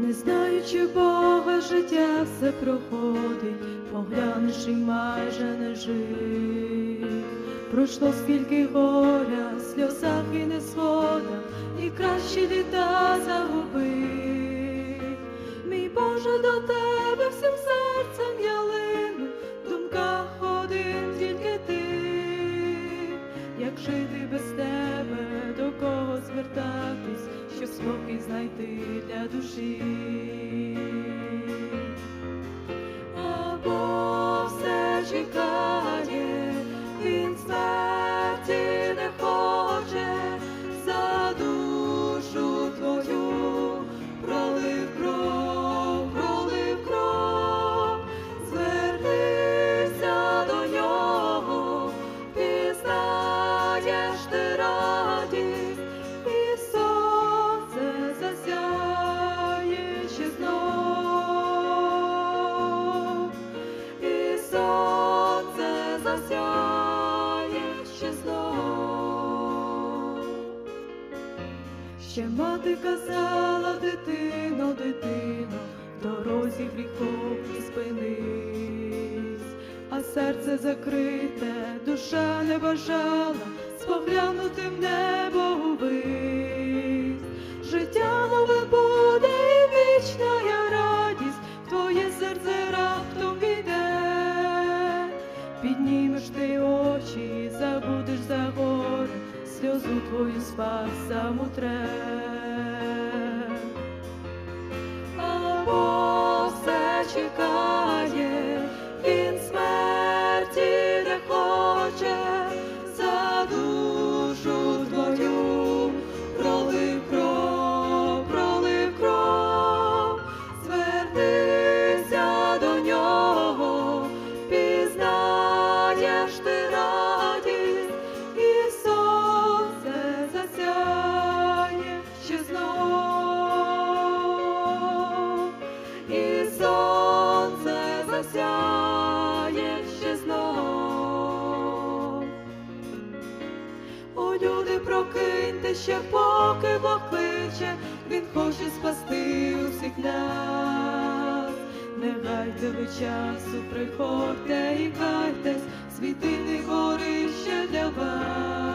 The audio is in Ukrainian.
Шукаючи Бога, життя все проходить, поглянеш майже не жив. Пройшло скільки горя, сльозах і несходах, і кращі літа загубив. Мій Боже, до тебе всім серцем я лину, в думках один тільки ти, як жити без тебе, до кого звертатись, щоб спокій знайти для душі. Засяє ще знов. Ще мати казала, дитино, дитино, в дорозі гріхов і спинись, а серце закрите, душа не бажала споглянути в небо увись. Піднімеш ти очі, забудеш за горе, сльозу твою спас замутре. Або все чекає, він смерті не хоче, засяє ще знов. О, люди, прокиньте ще, поки Бог кличе, Він хоче спасти усіх нас. Не гайте ви часу, приходьте і кайтесь, світильник горище для вас.